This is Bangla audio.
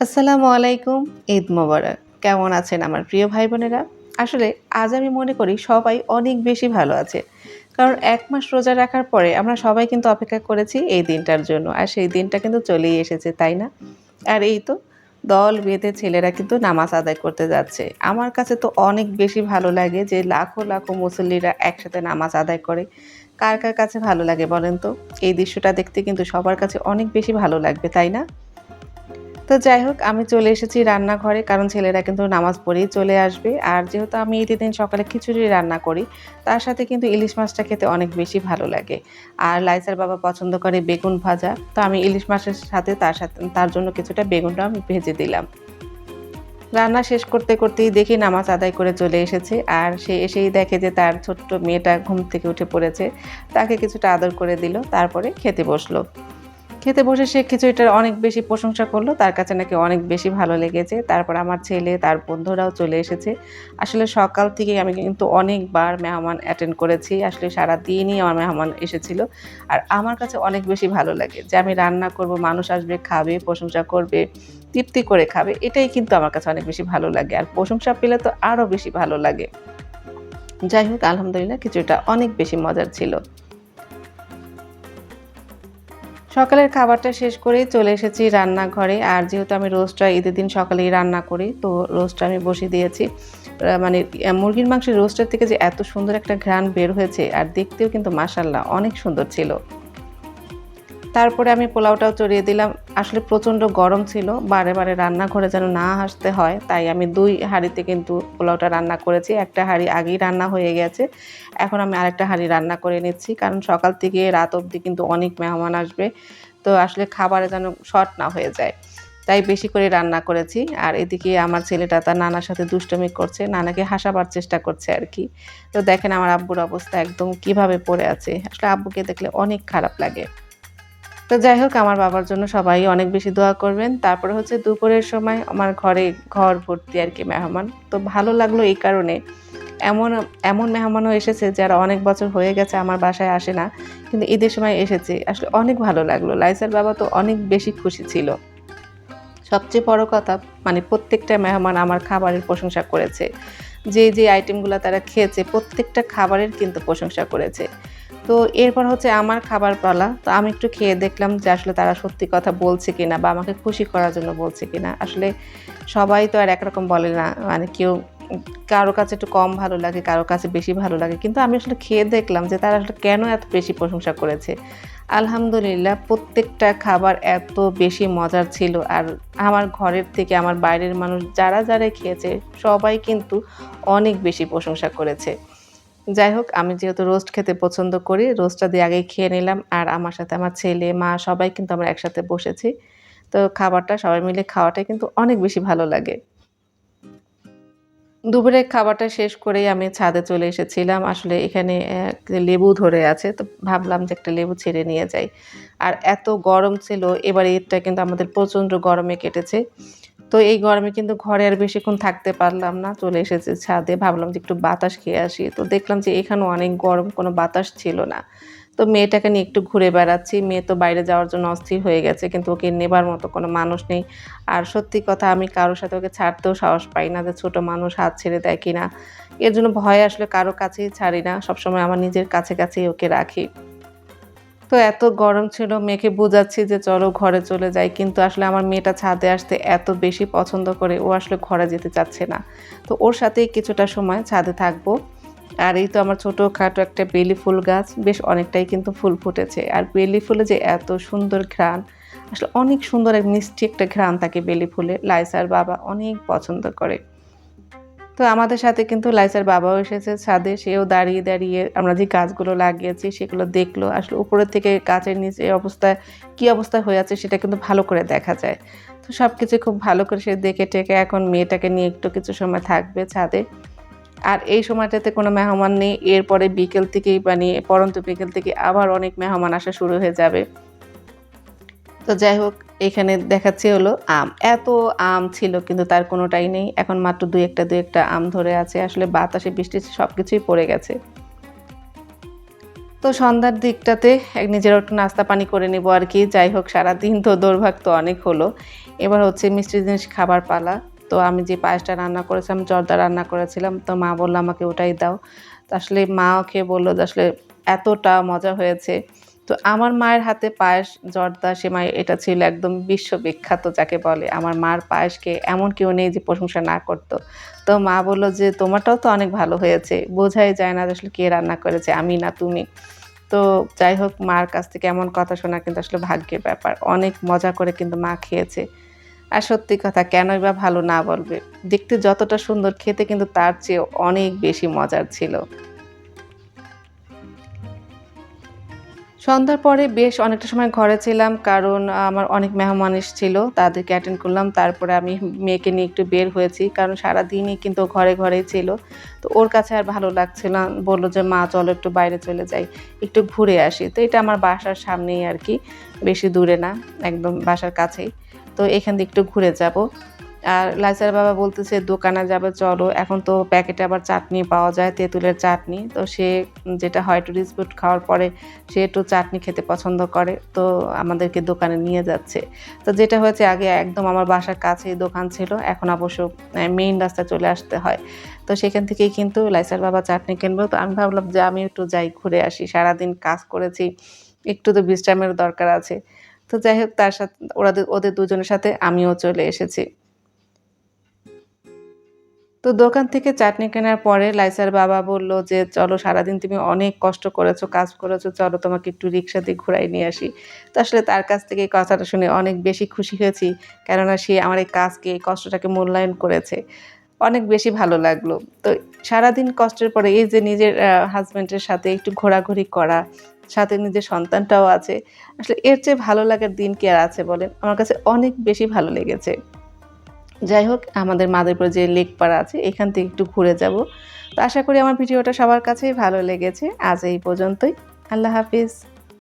আসসালামু আলাইকুম, ঈদ মোবারক। কেমন আছেন আমার প্রিয় ভাই বোনেরা আসলে আজ আমি মনে করি সবাই অনেক বেশি ভালো আছে। কারণ এক মাস রোজা রাখার পরে আমরা সবাই কিন্তু অপেক্ষা করেছি এই দিনটার জন্য। আর সেই দিনটা কিন্তু চলেই এসেছে, তাই না? আর এই তো দল বেঁধে ছেলেরা কিন্তু নামাজ আদায় করতে যাচ্ছে। আমার কাছে তো অনেক বেশি ভালো লাগে যে লাখো লাখো মুসল্লিরা একসাথে নামাজ আদায় করে। কার কার কাছে ভালো লাগে বলেন তো? এই দৃশ্যটা দেখতে কিন্তু সবার কাছে অনেক বেশি ভালো লাগবে, তাই না? তো যাই হোক, আমি চলে এসেছি রান্নাঘরে, কারণ ছেলেরা কিন্তু নামাজ পড়েই চলে আসবে। আর যেহেতু আমি ঈদের দিন সকালে খিচুড়ি রান্না করি, তার সাথে কিন্তু ইলিশ মাছটা খেতে অনেক বেশি ভালো লাগে। আর লাইসার বাবা পছন্দ করে বেগুন ভাজা, তো আমি ইলিশ মাছের সাথে তার সাথে, তার জন্য কিছুটা বেগুনটা আমি ভেজে দিলাম। রান্না শেষ করতে করতেই দেখি নামাজ আদায় করে চলে এসেছে, আর সে এসেই দেখে যে তার ছোট্ট মেয়েটা ঘুম থেকে উঠে পড়েছে। তাকে কিছুটা আদর করে দিল, তারপরে খেতে বসল। খেতে বসে সে খিচুড়িটার অনেক বেশি প্রশংসা করল, তার কাছে নাকি অনেক বেশি ভালো লেগেছে। তারপর আমার ছেলে, তার বন্ধুরাও চলে এসেছে। আসলে সকাল থেকে আমি কিন্তু অনেকবার মেহমান অ্যাটেন্ড করেছি। আসলে সারা দিনই আমার মেহমান এসেছিল। আর আমার কাছে অনেক বেশি ভালো লাগে যে আমি রান্না করব, মানুষ আসবে, খাবে, প্রশংসা করবে, তৃপ্তি করে খাবে। এটাই কিন্তু আমার কাছে অনেক বেশি ভালো লাগে। আর প্রশংসা পেলে তো আরও বেশি ভালো লাগে। যাই হোক, আলহামদুলিল্লাহ, কিছুটা অনেক বেশি মজার ছিল। সকালের খাবারটা শেষ করে চলে এসেছি রান্নাঘরে। আর যেহেতু আমি রোস্টটা ঈদের দিন সকালেই রান্না করি, তো রোস্টটা আমি বসিয়ে দিয়েছি। মানে মুরগির মাংসের রোস্টের থেকে যে এত সুন্দর একটা ঘ্রাণ বের হয়েছে, আর দেখতেও কিন্তু মাসাল্লাহ অনেক সুন্দর ছিল। তারপরে আমি পোলাওটাও চড়িয়ে দিলাম। আসলে প্রচণ্ড গরম ছিল, বারে বারে রান্নাঘরে যেন না আসতে হয়, তাই আমি দুই হাঁড়িতে কিন্তু পোলাওটা রান্না করেছি। একটা হাঁড়ি আগেই রান্না হয়ে গেছে, এখন আমি আরেকটা হাঁড়ি রান্না করে নিচ্ছি, কারণ সকাল থেকে রাত অবধি কিন্তু অনেক মেহমান আসবে, তো আসলে খাবারে যেন শর্ট না হয়ে যায়, তাই বেশি করে রান্না করেছি। আর এদিকে আমার ছেলেটা তার নানার সাথে দুষ্টমি করছে, নানাকে হাসাবার চেষ্টা করছে আর কি। তো দেখেন আমার আব্বুর অবস্থা একদম কীভাবে পড়ে আছে, আসলে আব্বুকে দেখলে অনেক খারাপ লাগে। তো যাই হোক, আমার বাবার জন্য সবাই অনেক বেশি দোয়া করবেন। তারপরে হচ্ছে দুপুরের সময় আমার ঘরে ঘর ভর্তি আর কি মেহমান। তো ভালো লাগল এই কারণে। এমন এমন মেহমানও এসেছে যারা অনেক বছর হয়ে গেছে আমার বাসায় আসে না, কিন্তু ঈদের সময় এসেছে। আসলে অনেক ভালো লাগল। লাইসার বাবা তো অনেক বেশি খুশি ছিল। সবচেয়ে বড় কথা মানে প্রত্যেকটা মেহমান আমার খাবারের প্রশংসা করেছে। যে যে আইটেমগুলো তারা খেয়েছে, প্রত্যেকটা খাবারের কিন্তু প্রশংসা করেছে। তো এরপর হচ্ছে আমার খাবার পালা তো আমি একটু খেয়ে দেখলাম যে আসলে তারা সত্যি কথা বলছে কিনা বা আমাকে খুশি করার জন্য বলছে কিনা। আসলে সবাই তো আর একরকম বলে না মানে কেউ কারও কাছে একটু কম ভালো লাগে, কারও কাছে বেশি ভালো লাগে। কিন্তু আমি আসলে খেয়ে দেখলাম যে তারা আসলে কেন এত বেশি প্রশংসা করেছে। আলহামদুলিল্লাহ, প্রত্যেকটা খাবার এত বেশি মজার ছিল। আর আমার ঘরের থেকে আমার বাইরের মানুষ যারা যারা খেয়েছে, সবাই কিন্তু অনেক বেশি প্রশংসা করেছে। যাই হোক, আমি যেহেতু রোস্ট খেতে পছন্দ করি, রোস্টটা দিয়ে আগেই খেয়ে নিলাম। আর আমার সাথে আমার ছেলে, মা, সবাই কিন্তু আমরা একসাথে বসেছি। তো খাবারটা, সবাই মিলে খাওয়াটাই কিন্তু অনেক বেশি ভালো লাগে। দুপুরের খাবারটা শেষ করেই আমি ছাদে চলে এসেছিলাম। আসলে এখানে লেবু ধরে আছে, তো ভাবলাম যে একটা লেবু ছেড়ে নিয়ে যাই। আর এত গরম ছিল, এবার ঈদটা কিন্তু আমাদের প্রচণ্ড গরমে কেটেছে। তো এই গরমে কিন্তু ঘরে আর বেশিক্ষণ থাকতে পারলাম না, চলে এসেছে ছাদে। ভাবলাম যে একটু বাতাস খেয়ে আসি। তো দেখলাম যে এখানেও অনেক গরম, কোনো বাতাস ছিল না। তো মেয়েটাকে নিয়ে একটু ঘুরে বেড়াচ্ছি। মেয়ে তো বাইরে যাওয়ার জন্য অস্থির হয়ে গেছে, কিন্তু ওকে নেবার মতো কোনো মানুষ নেই। আর সত্যি কথা, আমি কারোর সাথে ওকে ছাড়তেও সাহস পাই না যে ছোটো মানুষ হাত ছেড়ে দেয় কিনা। এর জন্য ভয় আসলে কারও কাছেই ছাড়ি না। সবসময় আমার নিজের কাছে কাছেই ওকে রাখি। তো এত গরম ছিল, মেয়েকে বোঝাচ্ছি যে চলো ঘরে চলে যাই। কিন্তু আসলে আমার মেয়েটা ছাদে আসতে এত বেশি পছন্দ করে, ও আসলে ঘরে যেতে চাচ্ছে না। তো ওর সাথেই কিছুটা সময় ছাদে থাকব। আর এই তো আমার ছোটো খাটো একটা বেলি ফুল গাছ, বেশ অনেকটাই কিন্তু ফুল ফুটেছে। আর বেলি ফুলে যে এত সুন্দর ঘ্রাণ, আসলে অনেক সুন্দর এক মিষ্টি একটা ঘ্রাণ থাকে বেলি ফুলে। লাইসার বাবা অনেক পছন্দ করে। তো আমাদের সাথে কিন্তু লাইসার বাবাও এসেছে ছাদে, সেও দাঁড়িয়ে দাঁড়িয়ে আমরা যে গাছগুলো লাগিয়েছি সেগুলো দেখল, আসলে উপরের থেকে গাছের নিচে অবস্থায় কী অবস্থা হয়ে আছে সেটা কিন্তু ভালো করে দেখা যায়। তো সব কিছু খুব ভালো করে সে দেখে টেকে, এখন মেয়েটাকে নিয়ে একটু কিছু সময় থাকবে ছাদে। আর এই সময়টাতে কোনো মেহমান নেই, এরপরে বিকেল থেকেই মানে পরন্ত বিকেল থেকে আবার অনেক মেহমান আসা শুরু হয়ে যাবে। তো যাই হোক, এখানে দেখাচ্ছে হলো আম। এত আম ছিল, কিন্তু তার কোনোটাই নেই। এখন মাত্র দুই একটা দুই একটা আম ধরে আছে। আসলে বাতাসে, বৃষ্টি সব কিছুই পড়ে গেছে। তো সন্ধ্যার দিকটাতে এক নিজের একটু নাস্তা পানি করে নেব আর কি। যাই হোক, সারাদিন তো দুর্ভাগ তো অনেক হলো। এবার হচ্ছে মিষ্টি জিনিস খাবার পালা। তো আমি যে পায়েসটা রান্না করেছিলাম, জর্দা রান্না করেছিলাম, তো মা বলল, আমাকে ওটাই দাও। তো আসলে মাও খেয়ে বলল যে আসলে এতটা মজা হয়েছে। তো আমার মায়ের হাতে পায়েস জর্দা সেমাই এটা ছিল একদম বিশ্ববিখ্যাত যাকে বলে। আমার মার পায়েসকে এমন কেউ নেই যে প্রশংসা না করতো। তো মা বলল যে, তোমারটাও তো অনেক ভালো হয়েছে। বোঝাই যায় না আসলে কে রান্না করেছে, আমি না তুমি। তো যাই হোক, মার কাছ থেকে এমন কথা শোনা কিন্তু আসলে ভাগ্যের ব্যাপার। অনেক মজা করে কিন্তু মা খেয়েছে। আর সত্যি কথা, কেনই বা ভালো না বলবে। দেখতে যতটা সুন্দর, খেতে কিন্তু তার চেয়ে অনেক বেশি মজার ছিল। সন্ধ্যার পরে বেশ অনেকটা সময় ঘরে ছিলাম, কারণ আমার অনেক মেহমান এসেছিল তাদেরকে অ্যাটেন্ড করলাম, তারপরে আমি মেয়েকে নিয়ে একটু বের হয়েছি, কারণ সারা দিনই কিন্তু ঘরে ঘরেই ছিল। তো ওর কাছে আর ভালো লাগছিল না, বলল যে, মা, চলো একটু বাইরে চলে যাই, একটু ঘুরে আসি। তো এটা আমার বাসার সামনেই আর কি, বেশি দূরে না, একদম বাসার কাছেই। তো এখান দিয়ে একটু ঘুরে যাব। আর লাইসার বাবা বলতেছে, দোকানে যাবে, চলো। এখন তো প্যাকেটে আবার চাটনি পাওয়া যায়, তেঁতুলের চাটনি। তো সে যেটা হয় একটু বিস্কুট খাওয়ার পরে, সে একটু চাটনি খেতে পছন্দ করে। তো আমাদেরকে দোকানে নিয়ে যাচ্ছে। তো যেটা হয়েছে, আগে একদম আমার বাসার কাছেই দোকান ছিল। এখন অবশ্য মেইন রাস্তায় চলে আসতে হয়। তো সেখান থেকেই কিন্তু লাইসার বাবা চাটনি কিনবো। তো আমি ভাবলাম যে, আমি একটু যাই, ঘুরে আসি। সারাদিন কাজ করেছি। একটু তো বিশ্রামের দরকার আছে। তো যাই হোক, তার সাথে ওদের ওদের দুজনের সাথে আমিও চলে এসেছি। তো দোকান থেকে চাটনি কেনার পরে লাইসার বাবা বলল যে, চলো, সারাদিন তুমি অনেক কষ্ট করেছ, কাজ করেছ, চলো, তোমাকে একটু রিক্সা দিয়ে ঘুরাই নিয়ে আসি। তো আসলে তার কাছ থেকে কথাটা শুনে অনেক বেশি খুশি হয়েছি, কেননা সে আমার এই কাজকে, এই কষ্টটাকে মূল্যায়ন করেছে। অনেক বেশি ভালো লাগল। তো সারাদিন কষ্টের পরে এই যে নিজের হাজব্যান্ডের সাথে একটু ঘোরাঘুরি করা, সাথে নিজের সন্তানটাও আছে, আসলে এর চেয়ে ভালো লাগার দিন কি আর আছে বলেন? আমার কাছে অনেক বেশি ভালো লেগেছে। যাই হোক, আমাদের মাদারীপুর যে লেক পাড়া আছে, এখান থেকে একটু ঘুরে যাব। তো আশা করি আমার ভিডিওটা সবার কাছেই ভালো লেগেছে। আজ এই পর্যন্তই। আল্লাহ হাফিজ।